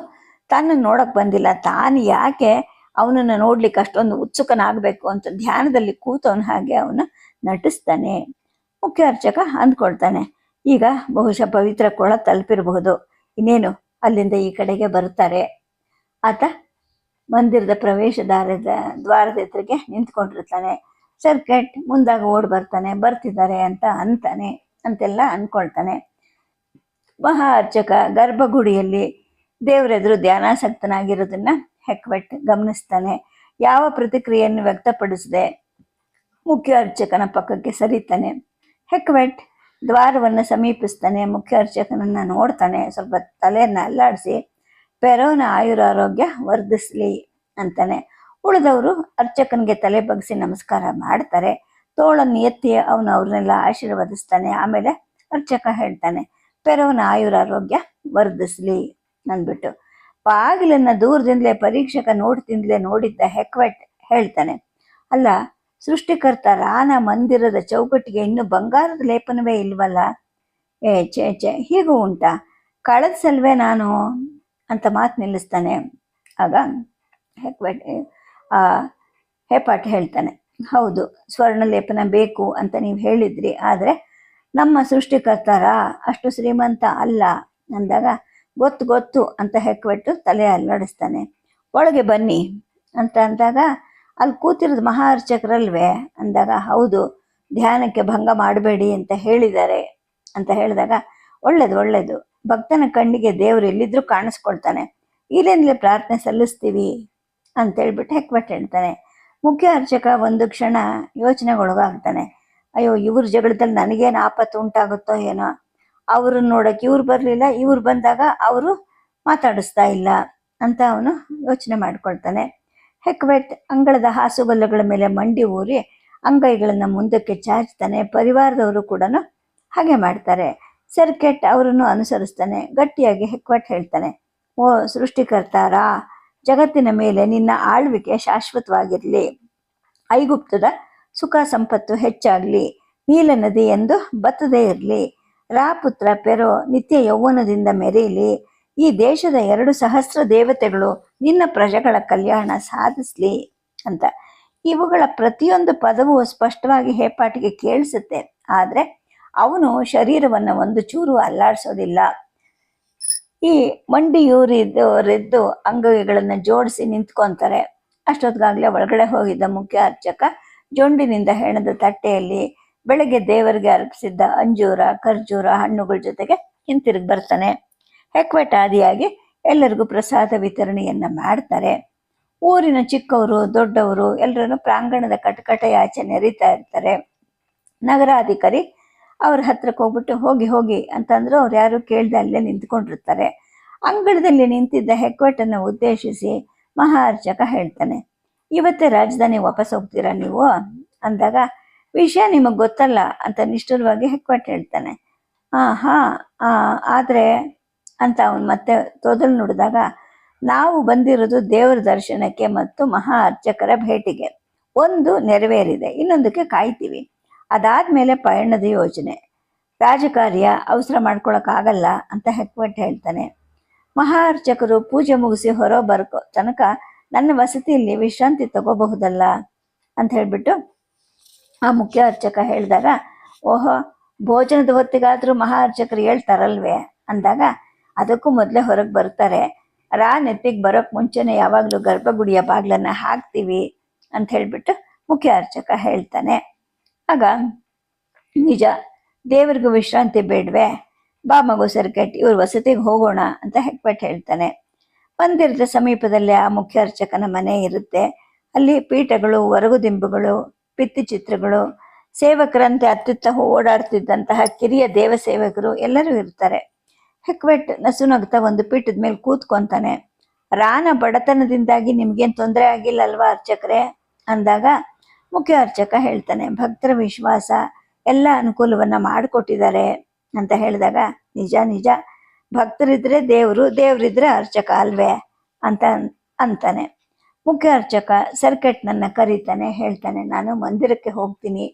ತಾನು ನೋಡಕ್ ಬಂದಿಲ್ಲ. ತಾನು ಯಾಕೆ ಅವನನ್ನ ನೋಡ್ಲಿಕ್ಕೆ ಅಷ್ಟೊಂದು ಉತ್ಸುಕನಾಗಬೇಕು ಅಂತ ಧ್ಯಾನದಲ್ಲಿ ಕೂತವನ ಹಾಗೆ ಅವನು ನಟಿಸ್ತಾನೆ. ಮುಖ್ಯ ಅರ್ಚಕ ಅಂದ್ಕೊಳ್ತಾನೆ. ಈಗ ಬಹುಶಃ ಪವಿತ್ರ ಕೊಳ ತಲುಪಿರಬಹುದು. ಇನ್ನೇನು ಅಲ್ಲಿಂದ ಈ ಕಡೆಗೆ ಬರ್ತಾರೆ ಆತ ಮಂದಿರದ ಪ್ರವೇಶದಾರದ ದ್ವಾರದ ಎದುರಿಗೆ ನಿಂತ್ಕೊಂಡಿರ್ತಾನೆ. ಸರ್ಕಟ್ ಮುಂದಾಗ ಓಡ್ ಬರ್ತಾನೆ, ಬರ್ತಿದ್ದಾರೆ ಅಂತ ಅಂತಾನೆ, ಅಂತೆಲ್ಲ ಅನ್ಕೊಳ್ತಾನೆ. ಮಹಾ ಅರ್ಚಕ ಗರ್ಭಗುಡಿಯಲ್ಲಿ ದೇವರೆದುರು ಧ್ಯಾನಾಸಕ್ತನಾಗಿರೋದನ್ನ ಹೆಕ್ವೆಟ್ ಗಮನಿಸ್ತಾನೆ. ಯಾವ ಪ್ರತಿಕ್ರಿಯೆಯನ್ನು ವ್ಯಕ್ತಪಡಿಸದೆ? ಮುಖ್ಯ ಅರ್ಚಕನ ಪಕ್ಕಕ್ಕೆ ಸರಿತಾನೆ. ಹೆಕ್ವೆಟ್ ದ್ವಾರವನ್ನು ಸಮೀಪಿಸ್ತಾನೆ. ಮುಖ್ಯ ಅರ್ಚಕನನ್ನ ನೋಡ್ತಾನೆ. ಸ್ವಲ್ಪ ತಲೆಯನ್ನು ಅಲ್ಲಾಡಿಸಿ ಪೆರೋನ ಆಯುರಾರೋಗ್ಯ ವರ್ಧಿಸ್ಲಿ ಅಂತಾನೆ. ಉಳಿದವರು ಅರ್ಚಕನಿಗೆ ತಲೆ ಬಗ್ಸಿ ನಮಸ್ಕಾರ ಮಾಡ್ತಾರೆ. ತೋಳನ್ನು ಎತ್ತಿ ಅವನು ಅವ್ರನ್ನೆಲ್ಲ ಆಶೀರ್ವದಿಸ್ತಾನೆ. ಆಮೇಲೆ ಅರ್ಚಕ ಹೇಳ್ತಾನೆ, ಪೆರೋನ ಆಯುರಾರೋಗ್ಯ ವರ್ಧಿಸ್ಲಿ ಅಂದ್ಬಿಟ್ಟು. ಬಾಗಿಲನ್ನ ದೂರದಿಂದಲೇ ಪರೀಕ್ಷಕ ನೋಡ್ತಿಂದಲೇ ನೋಡಿದ್ದ ಹೆಕ್ವೆಟ್ ಹೇಳ್ತಾನೆ, ಅಲ್ಲ, ಸೃಷ್ಟಿಕರ್ತ ರಾನ ಮಂದಿರದ ಚೌಕಟ್ಟಿಗೆ ಇನ್ನು ಬಂಗಾರದ ಲೇಪನವೇ ಇಲ್ವಲ್ಲ? ಏ ಚೇ ಛೇ, ಹೀಗೂ ಉಂಟಾ. ಕಳೆದ ಸಲ್ವೇ ನಾನು ಅಂತ ಮಾತು ನಿಲ್ಲಿಸ್ತಾನೆ. ಆಗ ಹೆಕ್ವೆಟ್ ಆ ಹೆಪಾಟ್ ಹೇಳ್ತಾನೆ, ಹೌದು, ಸ್ವರ್ಣಲೇಪನ ಬೇಕು ಅಂತ ನೀವು ಹೇಳಿದ್ರಿ, ಆದರೆ ನಮ್ಮ ಸೃಷ್ಟಿಕರ್ತರ ಅಷ್ಟು ಶ್ರೀಮಂತ ಅಲ್ಲ ಅಂದಾಗ, ಗೊತ್ತು ಗೊತ್ತು ಅಂತ ಹೆಕ್ವೆಟ್ಟು ತಲೆ ಅಲ್ಲಾಡಿಸ್ತಾನೆ. ಒಳಗೆ ಬನ್ನಿ ಅಂತ ಅಂದಾಗ, ಅಲ್ಲಿ ಕೂತಿರೋದು ಮಹಾ ಅರ್ಚಕರಲ್ವೇ ಅಂದಾಗ, ಹೌದು, ಧ್ಯಾನಕ್ಕೆ ಭಂಗ ಮಾಡಬೇಡಿ ಅಂತ ಹೇಳಿದ್ದಾರೆ. ಅಂತ ಹೇಳಿದಾಗ, ಒಳ್ಳೇದು ಒಳ್ಳೇದು ಭಕ್ತನ ಕಣ್ಣಿಗೆ ದೇವರು ಎಲ್ಲಿದ್ರೂ ಕಾಣಿಸ್ಕೊಳ್ತಾನೆ. ಇಲ್ಲಿಂದಲೇ ಪ್ರಾರ್ಥನೆ ಸಲ್ಲಿಸ್ತೀವಿ ಅಂತ ಹೇಳ್ಬಿಟ್ಟು ಹೆಕ್ಬಿಟ್ಟು ಹೇಳ್ತಾನೆ. ಮುಖ್ಯ ಅರ್ಚಕ ಒಂದು ಕ್ಷಣ ಯೋಚನೆಗೊಳಗಾಗ್ತಾನೆ. ಅಯ್ಯೋ, ಇವ್ರ ಜಗಳದಲ್ಲಿ ನನಗೇನು ಆಪತ್ತು ಉಂಟಾಗುತ್ತೋ ಏನೋ. ಅವ್ರನ್ನ ನೋಡಕ್ಕೆ ಇವ್ರು ಬರಲಿಲ್ಲ, ಇವ್ರು ಬಂದಾಗ ಅವರು ಮಾತಾಡಿಸ್ತಾ ಇಲ್ಲ ಅಂತ ಅವನು ಯೋಚನೆ ಮಾಡ್ಕೊಳ್ತಾನೆ. ಹೆಕ್ವೆಟ್ ಅಂಗಳದ ಹಾಸುಗಲ್ಲುಗಳ ಮೇಲೆ ಮಂಡಿ ಊರಿ ಅಂಗೈಗಳನ್ನು ಮುಂದಕ್ಕೆ ಚಾಚ್ತಾನೆ, ಪರಿವಾರದವರು ಕೂಡ ಹಾಗೆ ಮಾಡ್ತಾರೆ. ಸರ್ಕೆಟ್ ಅವರನ್ನು ಅನುಸರಿಸ್ತಾನೆ, ಗಟ್ಟಿಯಾಗಿ ಹೆಕ್ವಟ್ ಹೇಳ್ತಾನೆ, ಓ ಸೃಷ್ಟಿಕರ್ತಾರ, ಜಗತ್ತಿನ ಮೇಲೆ ನಿನ್ನ ಆಳ್ವಿಕೆ ಶಾಶ್ವತವಾಗಿರಲಿ, ಐಗುಪ್ತದ ಸುಖ ಸಂಪತ್ತು ಹೆಚ್ಚಾಗಲಿ, ನೀಲ ನದಿ ಎಂದು ಬತ್ತದೇ ಇರಲಿ, ರಾಪುತ್ರ ಪೆರೋ ನಿತ್ಯ ಯೌವನದಿಂದ ಮೆರೆಯಲಿ, ಈ ದೇಶದ ಎರಡು ಸಹಸ್ರ ದೇವತೆಗಳು ನಿನ್ನ ಪ್ರಜೆಗಳ ಕಲ್ಯಾಣ ಸಾಧಿಸ್ಲಿ ಅಂತ. ಇವುಗಳ ಪ್ರತಿಯೊಂದು ಪದವು ಸ್ಪಷ್ಟವಾಗಿ ಹೇಪಾಟಿಗೆ ಕೇಳಿಸುತ್ತೆ. ಆದರೆ ಅವನು ಶರೀರವನ್ನು ಒಂದು ಚೂರು ಅಲ್ಲಾಡಿಸೋದಿಲ್ಲ. ಈ ಮಂಡಿಯೂರಿದ್ದವರಿದ್ದು ಅಂಗಗಳನ್ನು ಜೋಡಿಸಿ ನಿಂತ್ಕೊಂತಾರೆ. ಅಷ್ಟೊತ್ತಿಗಾಗಲೇ ಒಳಗಡೆ ಹೋಗಿದ್ದ ಮುಖ್ಯ ಅರ್ಚಕ ಜೊಂಡಿನಿಂದ ಹೆಣದ ತಟ್ಟೆಯಲ್ಲಿ ಬೆಳಗ್ಗೆ ದೇವರಿಗೆ ಅರ್ಪಿಸಿದ್ದ ಅಂಜೂರ, ಖರ್ಜೂರ ಹಣ್ಣುಗಳ ಜೊತೆಗೆ ಹಿಂತಿರುಗಿ ಬರ್ತಾನೆ. ಹೆಕ್ವೆಟ್ ಆದಿಯಾಗಿ ಎಲ್ಲರಿಗೂ ಪ್ರಸಾದ ವಿತರಣೆಯನ್ನ ಮಾಡ್ತಾರೆ. ಊರಿನ ಚಿಕ್ಕವರು, ದೊಡ್ಡವರು ಎಲ್ಲರನ್ನು ಪ್ರಾಂಗಣದ ಕಟಕಟೆಯಾಚೆ ನೆರೀತಾ ಇರ್ತಾರೆ. ನಗರಾಧಿಕಾರಿ ಅವ್ರ ಹತ್ರಕ್ಕೆ ಹೋಗ್ಬಿಟ್ಟು ಹೋಗಿ ಹೋಗಿ ಅಂತಂದ್ರು ಅವ್ರು ಯಾರು ಕೇಳ್ದೆ ಅಲ್ಲೇ ನಿಂತ್ಕೊಂಡಿರ್ತಾರೆ. ಅಂಗಳದಲ್ಲಿ ನಿಂತಿದ್ದ ಹೆಕ್ವೆಟನ್ನು ಉದ್ದೇಶಿಸಿ ಮಹಾ ಅರ್ಚಕ ಹೇಳ್ತಾನೆ, ಇವತ್ತೇ ರಾಜಧಾನಿ ವಾಪಸ್ ಹೋಗ್ತೀರಾ ನೀವು? ಅಂದಾಗ, ವಿಷಯ ನಿಮಗೆ ಗೊತ್ತಲ್ಲ ಅಂತ ನಿಷ್ಠುರವಾಗಿ ಹೆಕ್ವಟ್ ಹೇಳ್ತಾನೆ. ಆ ಹಾ ಆದ್ರೆ ಅಂತ ಅವನು ಮತ್ತೆ ತೋದಲು ನೋಡಿದಾಗ, ನಾವು ಬಂದಿರೋದು ದೇವರ ದರ್ಶನಕ್ಕೆ ಮತ್ತು ಮಹಾ ಅರ್ಚಕರ ಭೇಟಿಗೆ. ಒಂದು ನೆರವೇರಿದೆ, ಇನ್ನೊಂದಕ್ಕೆ ಕಾಯ್ತೀವಿ. ಅದಾದ್ಮೇಲೆ ಪಯಣದ ಯೋಜನೆ. ರಾಜಕಾರ್ಯ ಅವಸರ ಮಾಡ್ಕೊಳಕ್ಕಾಗಲ್ಲ ಅಂತ ಹೆಕ್ವೆಟ್ ಹೇಳ್ತಾನೆ. ಮಹಾ ಅರ್ಚಕರು ಪೂಜೆ ಮುಗಿಸಿ ಹೊರ ಬರ್ಕೋ ತನಕ ನನ್ನ ವಸತಿಯಲ್ಲಿ ವಿಶ್ರಾಂತಿ ತಗೋಬಹುದಲ್ಲ ಅಂತ ಹೇಳಿಬಿಟ್ಟು ಆ ಮುಖ್ಯ ಅರ್ಚಕ ಹೇಳಿದಾಗ, ಓಹೋ, ಭೋಜನದ ಹೊತ್ತಿಗಾದ್ರೂ ಮಹಾ ಅರ್ಚಕರು ಹೇಳ್ತಾರಲ್ವೇ ಅಂದಾಗ, ಅದಕ್ಕೂ ಮೊದಲೇ ಹೊರಗೆ ಬರ್ತಾರೆ. ರಾ ನೆತ್ತಿಗೆ ಬರೋಕ್ ಮುಂಚೆನೆ ಯಾವಾಗಲೂ ಗರ್ಭಗುಡಿಯ ಬಾಗ್ಲನ್ನ ಹಾಕ್ತೀವಿ ಅಂತ ಹೇಳಿಬಿಟ್ಟು ಮುಖ್ಯ ಅರ್ಚಕ ಹೇಳ್ತಾನೆ. ಆಗ ನಿಜ, ದೇವರಿಗೂ ವಿಶ್ರಾಂತಿ ಬೇಡ್ವೆ. ಬಾ ಮಗು ಸರ್ಕಟ್, ಇವ್ರ ವಸತಿಗೆ ಹೋಗೋಣ ಅಂತ ಹೆಕ್ಪೆಟ್ ಹೇಳ್ತಾನೆ. ಮಂದಿರದ ಸಮೀಪದಲ್ಲೇ ಆ ಮುಖ್ಯ ಅರ್ಚಕನ ಮನೆ ಇರುತ್ತೆ. ಅಲ್ಲಿ ಪೀಠಗಳು ವರಗುದಿಂಬುಗಳು ಪಿತ್ತಿ ಚಿತ್ರಗಳು ಸೇವಕರಂತೆ ಅತ್ಯುತ್ತ ಓಡಾಡ್ತಿದ್ದಂತಹ ಕಿರಿಯ ದೇವ ಸೇವಕರು ಎಲ್ಲರೂ ಇರ್ತಾರೆ. ಹೆಕ್ವೆಟ್ ನಸುನಗ್ತಾ ಒಂದು ಪೀಠದ ಮೇಲೆ ಕೂತ್ಕೊಂತಾನೆ. ರಾನ ಬಡತನದಿಂದಾಗಿ ನಿಮ್ಗೇನು ತೊಂದರೆ ಆಗಿಲ್ಲ ಅಲ್ವಾ ಅರ್ಚಕರೇ? ಅಂದಾಗ ಮುಖ್ಯ ಅರ್ಚಕ ಹೇಳ್ತಾನೆ, ಭಕ್ತರ ವಿಶ್ವಾಸ ಎಲ್ಲ ಅನುಕೂಲವನ್ನ ಮಾಡಿಕೊಟ್ಟಿದ್ದಾರೆ ಅಂತ ಹೇಳಿದಾಗ, ನಿಜ ನಿಜ, ಭಕ್ತರಿದ್ರೆ ದೇವರು, ದೇವರಿದ್ರೆ ಅರ್ಚಕ ಅಲ್ವೇ ಅಂತ ಅಂತಾನೆ. ಮುಖ್ಯ ಅರ್ಚಕ ಸರ್ಕೆಟ್ನನ್ನ ಕರೀತಾನೆ, ಹೇಳ್ತಾನೆ, ನಾನು ಮಂದಿರಕ್ಕೆ ಹೋಗ್ತೀನಿ,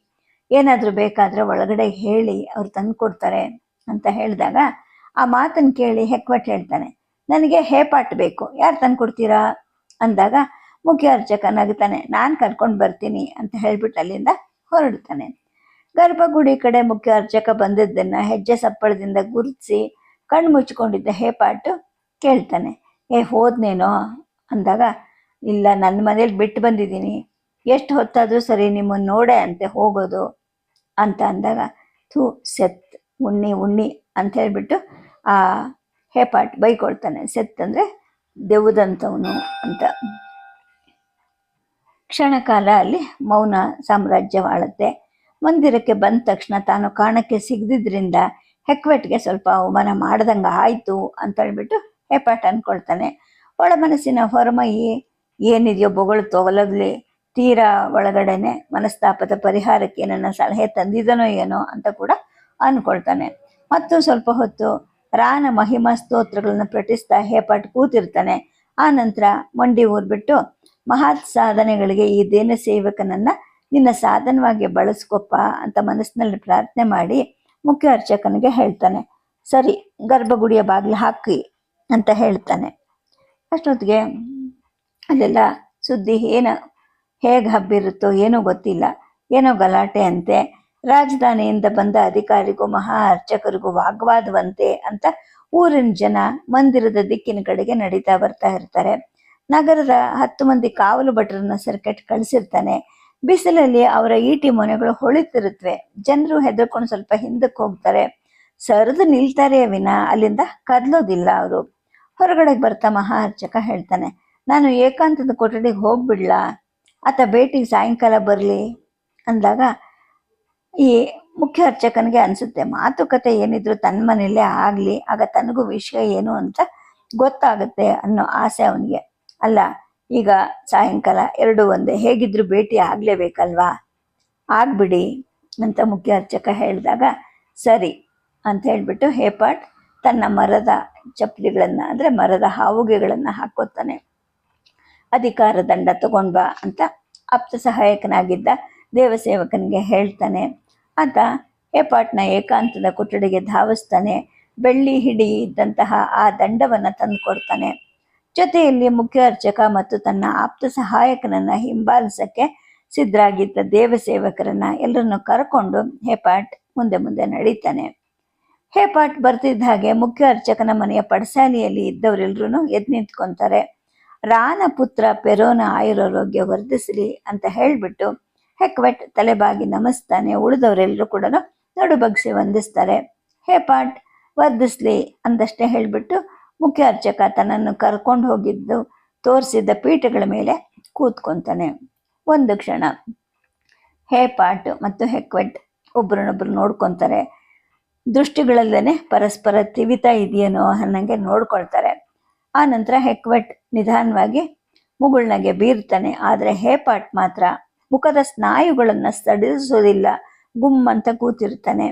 ಏನಾದರೂ ಬೇಕಾದ್ರೆ ಒಳಗಡೆ ಹೇಳಿ, ಅವ್ರು ತಂದು ಕೊಡ್ತಾರೆ ಅಂತ ಹೇಳಿದಾಗ, ಆ ಮಾತನ್ನು ಕೇಳಿ ಹೆಕ್ವಟ್ ಹೇಳ್ತಾನೆ, ನನಗೆ ಹೇಪಾಟ್ ಬೇಕು, ಯಾರು ತಂದು ಕೊಡ್ತೀರಾ ಅಂದಾಗ ಮುಖ್ಯ ಅರ್ಚಕ ನಗ್ತಾನೆ ನಾನು ಕರ್ಕೊಂಡು ಬರ್ತೀನಿ ಅಂತ ಹೇಳ್ಬಿಟ್ಟು ಅಲ್ಲಿಂದ ಹೊರಡ್ತಾನೆ. ಗರ್ಭಗುಡಿ ಕಡೆ ಮುಖ್ಯ ಅರ್ಚಕ ಬಂದದ್ದನ್ನ ಹೆಜ್ಜೆ ಸಪ್ಪಳದಿಂದ ಗುರುತಿಸಿ ಕಣ್ಣು ಮುಚ್ಕೊಂಡಿದ್ದ ಹೇಪಾಟು ಕೇಳ್ತಾನೆ. ಏ, ಹೋದ್ನೇನೋ? ಅಂದಾಗ, ಇಲ್ಲ ನನ್ನ ಮನೇಲಿ ಬಿಟ್ಟು ಬಂದಿದ್ದೀನಿ. ಎಷ್ಟು ಹೊತ್ತಾದರೂ ಸರಿ ನಿಮ್ಮನ್ನು ನೋಡೆ ಅಂತೆ ಹೋಗೋದು. ಅಂತ ಅಂದಾಗ, ಥೂ, ಸೆತ್, ಉಣ್ಣಿ ಉಣ್ಣಿ ಅಂತ ಹೇಳ್ಬಿಟ್ಟು ಆ ಹೇಪಾಟ್ ಬೈಕೊಳ್ತಾನೆ. ಸೆತ್ ಅಂದರೆ ದೆವ್ವದಂಥವನು ಅಂತ ಕ್ಷಣಕಾಲ ಅಲ್ಲಿ ಮೌನ ಸಾಮ್ರಾಜ್ಯವಾಳುತ್ತೆ ಮಂದಿರಕ್ಕೆ ಬಂದ ತಕ್ಷಣ ತಾನು ಕಾಣಕ್ಕೆ ಸಿಗದಿದ್ರಿಂದ ಹೆಕ್ವೆಟ್ಗೆ ಸ್ವಲ್ಪ ಅವಮಾನ ಮಾಡ್ದಂಗೆ ಆಯ್ತು ಅಂತ ಹೇಳ್ಬಿಟ್ಟು ಹೆಪಾಟ್ ಅಂದ್ಕೊಳ್ತಾನೆ ಒಳ ಮನಸ್ಸಿನ ಹೊರಮೈ ಏನಿದೆಯೋ ಬೊಗಳು ತೊಗಲಗ್ಲಿ ತೀರಾ ಒಳಗಡೆನೆ ಮನಸ್ತಾಪದ ಪರಿಹಾರಕ್ಕೆ ನನ್ನ ಸಲಹೆ ತಂದಿದನೋ ಏನೋ ಅಂತ ಕೂಡ ಅಂದ್ಕೊಳ್ತಾನೆ ಮತ್ತು ಸ್ವಲ್ಪ ಹೊತ್ತು ರಾನ ಮಹಿಮಾ ಸ್ತೋತ್ರಗಳನ್ನ ಪ್ರಟಿಸ್ತಾ ಹೇಪಾಟ್ ಕೂತಿರ್ತಾನೆ. ಆ ನಂತರ ಮಂಡಿ ಊರ್ಬಿಟ್ಟು ಮಹತ್ ಸಾಧನೆಗಳಿಗೆ ಈ ದೇನ ಸೇವಕನನ್ನ ನಿನ್ನ ಸಾಧನವಾಗಿ ಬಳಸ್ಕೊಪ್ಪ ಅಂತ ಮನಸ್ಸಿನಲ್ಲಿ ಪ್ರಾರ್ಥನೆ ಮಾಡಿ ಮುಖ್ಯ ಅರ್ಚಕನಿಗೆ ಹೇಳ್ತಾನೆ. ಸರಿ, ಗರ್ಭಗುಡಿಯ ಬಾಗಿಲು ಹಾಕಿ ಅಂತ ಹೇಳ್ತಾನೆ. ಅಷ್ಟೊತ್ತಿಗೆ ಅಲ್ಲೆಲ್ಲ ಸುದ್ದಿ ಏನು, ಹೇಗೆ ಹಬ್ಬಿರುತ್ತೋ ಏನೋ ಗೊತ್ತಿಲ್ಲ. ಏನೋ ಗಲಾಟೆ ಅಂತೆ. ರಾಜಧಾನಿಯಿಂದ ಬಂದ ಅಧಿಕಾರಿಗೂ, ಮಹಾ ಅರ್ಚಕರಿಗೂ ವಾಗ್ವಾದವಂತೆ ಅಂತ ಊರಿನ ಜನ ಮಂದಿರದ ದಿಕ್ಕಿನ ಕಡೆಗೆ ನಡೀತಾ ಬರ್ತಾ ಇರ್ತಾರೆ. ನಗರದ ಹತ್ತು ಮಂದಿ ಕಾವಲು ಭಟರನ್ನ ಸರ್ಕಟ್ ಕಳಿಸಿರ್ತಾನೆ. ಬಿಸಿಲಲ್ಲಿ ಅವರ ಈಟಿ ಮೊನೆಗಳು ಹೊಳಿತಿರುತ್ತವೆ ಜನರು ಹೆದರ್ಕೊಂಡು ಸ್ವಲ್ಪ ಹಿಂದಕ್ಕೆ ಹೋಗ್ತಾರೆ. ಸರಿದು ನಿಲ್ತಾರೆ ವಿನ ಅಲ್ಲಿಂದ ಕದಲೋದಿಲ್ಲ ಅವರು. ಹೊರಗಡೆಗೆ ಬರ್ತಾ ಮಹಾ ಅರ್ಚಕ ಹೇಳ್ತಾನೆ, ನಾನು ಏಕಾಂತದ ಕೊಠಡಿಗೆ ಹೋಗ್ಬಿಡ್ಲಾ? ಆತ ಭೇಟಿಗೆ ಸಾಯಂಕಾಲ ಬರಲಿ? ಅಂದಾಗ, ಈ ಮುಖ್ಯ ಅರ್ಚಕನಿಗೆ ಅನಿಸುತ್ತೆ, ಮಾತುಕತೆ ಏನಿದ್ರು ತನ್ನ ಮನೆಯಲ್ಲೇ ಆಗಲಿ, ಆಗ ತನಗೂ ವಿಷಯ ಏನು ಅಂತ ಗೊತ್ತಾಗುತ್ತೆ ಅನ್ನೋ ಆಸೆ ಅವನಿಗೆ. ಅಲ್ಲ, ಈಗ ಸಾಯಂಕಾಲ ಎರಡು ಒಂದೇ, ಹೇಗಿದ್ರು ಭೇಟಿ ಆಗಲೇಬೇಕಲ್ವಾ? ಆಗ್ಬಿಡಿ, ಅಂತ ಮುಖ್ಯ ಅರ್ಚಕ ಹೇಳಿದಾಗ, ಸರಿ, ಅಂತ ಹೇಳಿಬಿಟ್ಟು ಹೇಪಾಟ್ ತನ್ನ ಮರದ ಚಪ್ಪಲಿಗಳನ್ನು, ಅಂದರೆ ಮರದ ಹಾವುಗೆಗಳನ್ನು ಹಾಕೋತಾನೆ ಅಧಿಕಾರ ದಂಡ ತಗೊಂಡ್ ಬಾ ಅಂತ ಆಪ್ತ ಸಹಾಯಕನಾಗಿದ್ದ ದೇವಸೇವಕನಿಗೆ ಹೇಳ್ತಾನೆ. ಆತ ಹೇಪಾಟ್ನ ಏಕಾಂತದ ಕೊಠಡಿಗೆ ಧಾವಿಸ್ತಾನೆ. ಬೆಳ್ಳಿ ಹಿಡಿ ಇದ್ದಂತಹ ಆ ದಂಡವನ್ನ ತಂದು ಕೊಡ್ತಾನೆ ಜೊತೆಯಲ್ಲಿ ಮುಖ್ಯ ಅರ್ಚಕ ಮತ್ತು ತನ್ನ ಆಪ್ತ ಸಹಾಯಕನನ್ನ ಹಿಂಬಾಲಿಸಕ್ಕೆ ಸಿದ್ಧರಾಗಿದ್ದ ದೇವಸೇವಕರನ್ನ ಎಲ್ಲರನ್ನು ಕರ್ಕೊಂಡು ಹೇಪಾಟ್ ಮುಂದೆ ಮುಂದೆ ನಡೀತಾನೆ. ಹೇಪಾಟ್ ಬರ್ತಿದ್ದ ಹಾಗೆ ಮುಖ್ಯ ಅರ್ಚಕನ ಮನೆಯ ಪಡಸಾಲಿಯಲ್ಲಿ ಇದ್ದವರೆಲ್ಲರೂ ಎದ್ ನಿಂತ್ಕೊಂತಾರೆ. ರಾನ ಪುತ್ರ ಪೆರೋನ ಆಯುರಾರೋಗ್ಯ ವರ್ಧಿಸಲಿ ಅಂತ ಹೇಳ್ಬಿಟ್ಟು ಹೆಕ್ವೆಟ್ ತಲೆಬಾಗಿ ನಮಿಸ್ತಾನೆ ಉಳಿದವರೆಲ್ಲರೂ ಕೂಡ ನಡುಬಗ್ಸಿ ವಂದಿಸ್ತಾರೆ. ಹೇಪಾಟ್, ವರ್ಧಿಸ್ಲಿ ಅಂದಷ್ಟೇ ಹೇಳ್ಬಿಟ್ಟು ಮುಖ್ಯ ಅರ್ಚಕ ತನ್ನನ್ನು ಕರ್ಕೊಂಡು ಹೋಗಿದ್ದು ತೋರಿಸಿದ್ದ ಪೀಠಗಳ ಮೇಲೆ ಕೂತ್ಕೊಂತಾನೆ. ಒಂದು ಕ್ಷಣ ಹೇಪಾಟ್ ಮತ್ತು ಹೆಕ್ವೆಟ್ ಒಬ್ರನ್ನೊಬ್ರು ನೋಡ್ಕೊಂತಾರೆ. ದೃಷ್ಟಿಗಳಲ್ಲೇನೆ ಪರಸ್ಪರ ತಿವಿತಾ ಇದೆಯೇನೋ ಅನ್ನಂಗೆ ನೋಡ್ಕೊಳ್ತಾರೆ. ಆ ನಂತರ ಹೆಕ್ವೆಟ್ ನಿಧಾನವಾಗಿ ಮುಗುಳ್ನಾಗೆ ಬೀರ್ತಾನೆ. ಆದರೆ ಹೇಪಾಟ್ ಮಾತ್ರ ಮುಖದ ಸ್ನಾಯುಗಳನ್ನು ಸಡಿಸೋದಿಲ್ಲ ಗುಮ್ಮಂತ ಕೂತಿರ್ತಾನೆ.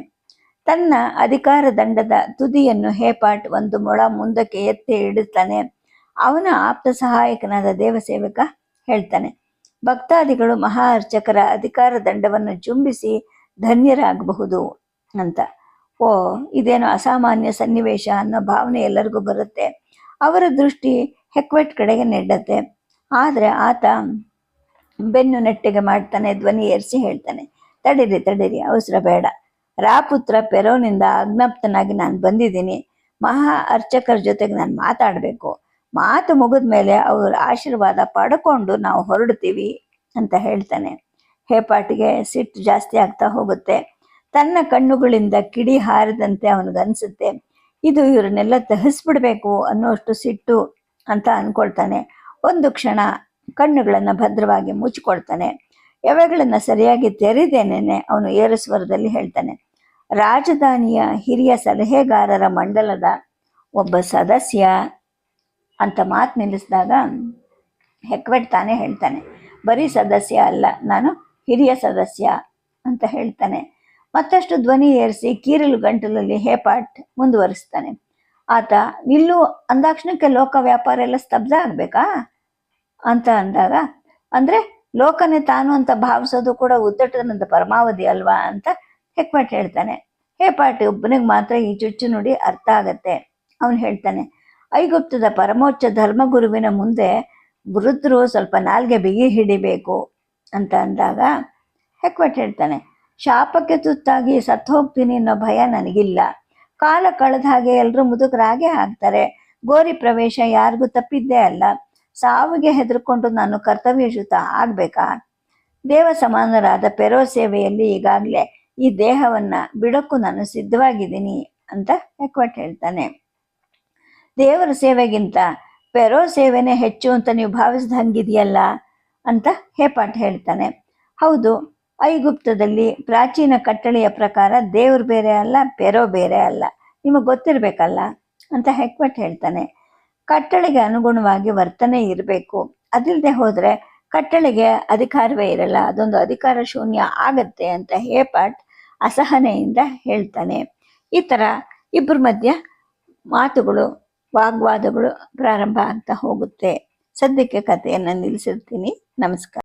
ತನ್ನ ಅಧಿಕಾರ ದಂಡದ ತುದಿಯನ್ನು ಹೇಪಾಟ್ ಒಂದು ಮೊಳ ಮುಂದಕ್ಕೆ ಎತ್ತಿ ಇಡುತ್ತಾನೆ ಅವನ ಆಪ್ತ ಸಹಾಯಕನಾದ ದೇವಸೇವಕ ಹೇಳ್ತಾನೆ, ಭಕ್ತಾದಿಗಳು ಮಹಾ ಅರ್ಚಕರ ಅಧಿಕಾರ ದಂಡವನ್ನು ಜುಂಬಿಸಿ ಧನ್ಯರಾಗಬಹುದು ಅಂತ. ಓ, ಇದೇನು ಅಸಾಮಾನ್ಯ ಸನ್ನಿವೇಶ ಅನ್ನೋ ಭಾವನೆ ಎಲ್ಲರಿಗೂ ಬರುತ್ತೆ. ಅವರ ದೃಷ್ಟಿ ಹೆಕ್ವೆಟ್ ಕಡೆಗೆ ನೆಡ್ಡತ್ತೆ. ಆದರೆ ಆತ ಬೆನ್ನು ನೆಟ್ಟಿಗೆ ಮಾಡ್ತಾನೆ, ಧ್ವನಿ ಏರಿಸಿ ಹೇಳ್ತಾನೆ, ತಡೀರಿ ತಡೀರಿ, ಅವಸರ ಬೇಡ. ರಾಪುತ್ರ ಪೆರೋನಿಂದ ಅಜ್ಞಪ್ತನಾಗಿ ನಾನು ಬಂದಿದ್ದೀನಿ. ಮಹಾ ಅರ್ಚಕರ ಜೊತೆಗೆ ನಾನು ಮಾತಾಡಬೇಕು. ಮಾತು ಮುಗಿದ ಮೇಲೆ ಅವ್ರ ಆಶೀರ್ವಾದ ಪಡ್ಕೊಂಡು ನಾವು ಹೊರಡ್ತೀವಿ ಅಂತ ಹೇಳ್ತಾನೆ. ಹೇಪಾಟಿಗೆ ಸಿಟ್ಟು ಜಾಸ್ತಿ ಆಗ್ತಾ ಹೋಗುತ್ತೆ. ತನ್ನ ಕಣ್ಣುಗಳಿಂದ ಕಿಡಿ ಹಾರದಂತೆ ಅವನಿಗನ್ಸುತ್ತೆ ಇದು ಇವ್ರನ್ನೆಲ್ಲ ತಹಿಸ್ಬಿಡ್ಬೇಕು ಅನ್ನೋಷ್ಟು ಸಿಟ್ಟು ಅಂತ ಅನ್ಕೊಳ್ತಾನೆ. ಒಂದು ಕ್ಷಣ ಕಣ್ಣುಗಳನ್ನು ಭದ್ರವಾಗಿ ಮುಚ್ಚಿಕೊಳ್ತಾನೆ ಎವೆಗಳನ್ನ ಸರಿಯಾಗಿ ತೆರೆದೇನೆ ಅವನು ಏರಸ್ವರದಲ್ಲಿ ಹೇಳ್ತಾನೆ. ರಾಜಧಾನಿಯ ಹಿರಿಯ ಸಲಹೆಗಾರರ ಮಂಡಲದ ಒಬ್ಬ ಸದಸ್ಯ ಅಂತ ಮಾತು ನಿಲ್ಲಿಸಿದಾಗ ಹೆಕ್ವೆಟ್ ತಾನೇ ಹೇಳ್ತಾನೆ. ಬರೀ ಸದಸ್ಯ ಅಲ್ಲ, ನಾನು ಹಿರಿಯ ಸದಸ್ಯ ಅಂತ ಹೇಳ್ತಾನೆ. ಮತ್ತಷ್ಟು ಧ್ವನಿ ಏರಿಸಿ ಕೀರಲು ಗಂಟಲಲ್ಲಿ ಹೇಪಾಟ್ ಮುಂದುವರಿಸ್ತಾನೆ. ಆತ, ನಿಲ್ಲು, ಅಂದಾಕ್ಷಣಕ್ಕೆ ಲೋಕ ವ್ಯಾಪಾರ ಎಲ್ಲ ಸ್ತಬ್ಧ ಆಗ್ಬೇಕಾ? ಅಂತ ಅಂದಾಗ, ಅಂದ್ರೆ ಲೋಕನೇ ತಾನು ಅಂತ ಭಾವಿಸೋದು ಕೂಡ ಉದ್ದಟನದ ಪರಮಾವಧಿ ಅಲ್ವಾ? ಅಂತ ಹೆಕ್ಮೆಟ್ ಹೇಳ್ತಾನೆ, ಹೇ ಪಾಟಿ, ಒಬ್ಬನಿಗೆ ಮಾತ್ರ ಈ ಚುಚ್ಚು ನುಡಿ ಅರ್ಥ ಆಗತ್ತೆ. ಅವನು ಹೇಳ್ತಾನೆ, ಐಗುಪ್ತದ ಪರಮೋಚ್ಚ ಧರ್ಮಗುರುವಿನ ಮುಂದೆ ವೃದ್ಧರು ಸ್ವಲ್ಪ ನಾಲ್ಗೆ ಬಿಗಿ ಹಿಡಿಬೇಕು. ಅಂತ ಅಂದಾಗ ಹೆಕ್ಮೆಟ್ ಹೇಳ್ತಾನೆ, ಶಾಪಕ್ಕೆ ತುತ್ತಾಗಿ ಸತ್ತು ಹೋಗ್ತೀನಿ ಅನ್ನೋ ಭಯ ನನಗಿಲ್ಲ. ಕಾಲ ಕಳೆದ ಹಾಗೆ ಎಲ್ಲರೂ ಮುದುಕರಾಗೆ ಹಾಕ್ತಾರೆ ಗೋರಿ ಪ್ರವೇಶ ಯಾರಿಗೂ ತಪ್ಪಿದ್ದೇ ಅಲ್ಲ. ಸಾವಿಗೆ ಹೆದರ್ಕೊಂಡು ನಾನು ಕರ್ತವ್ಯಚ್ಯುತ ಆಗಬೇಕಾ? ದೇವ ಸಮಾನರಾದ ಪೆರೋ ಸೇವೆಯಲ್ಲಿ ಈಗಾಗಲೇ ಈ ದೇಹವನ್ನ ಬಿಡೋಕ್ಕೂ ನಾನು ಸಿದ್ಧವಾಗಿದ್ದೀನಿ ಅಂತ ಎಕ್ವಟ್ ಹೇಳ್ತಾನೆ. ದೇವರ ಸೇವೆಗಿಂತ ಪೆರೋ ಸೇವೆನೇ ಹೆಚ್ಚು ಅಂತ ನೀವು ಭಾವಿಸಿದ ಹಂಗಿದೆಯಲ್ಲ ಅಂತ ಹೇಪಾಟ್ ಹೇಳ್ತಾನೆ. ಹೌದು, ಐಗುಪ್ತದಲ್ಲಿ ಪ್ರಾಚೀನ ಕಟ್ಟಳೆಯ ಪ್ರಕಾರ ದೇವ್ರು ಬೇರೆ ಅಲ್ಲ ಪೆರೋ ಬೇರೆ ಅಲ್ಲ. ನಿಮಗೆ ಗೊತ್ತಿರಬೇಕಲ್ಲ ಅಂತ ಹೆಕ್ವಟ್ ಹೇಳ್ತಾನೆ. ಕಟ್ಟಳೆಗೆ ಅನುಗುಣವಾಗಿ ವರ್ತನೆ ಇರಬೇಕು. ಅದಿಲ್ಲದೆ ಹೋದರೆ ಕಟ್ಟಳೆಗೆ ಅಧಿಕಾರವೇ ಇರಲ್ಲ, ಅದೊಂದು ಅಧಿಕಾರ ಶೂನ್ಯ ಆಗತ್ತೆ ಅಂತ ಹೇಪಾಟ್ ಅಸಹನೆಯಿಂದ ಹೇಳ್ತಾನೆ. ಈ ಥರ ಇಬ್ಬರ ಮಧ್ಯ ಮಾತುಗಳು, ವಾಗ್ವಾದಗಳು ಪ್ರಾರಂಭ ಆಗ್ತಾ ಹೋಗುತ್ತೆ. ಸದ್ಯಕ್ಕೆ ಕಥೆಯನ್ನು ನಿಲ್ಲಿಸಿರ್ತೀನಿ ನಮಸ್ಕಾರ.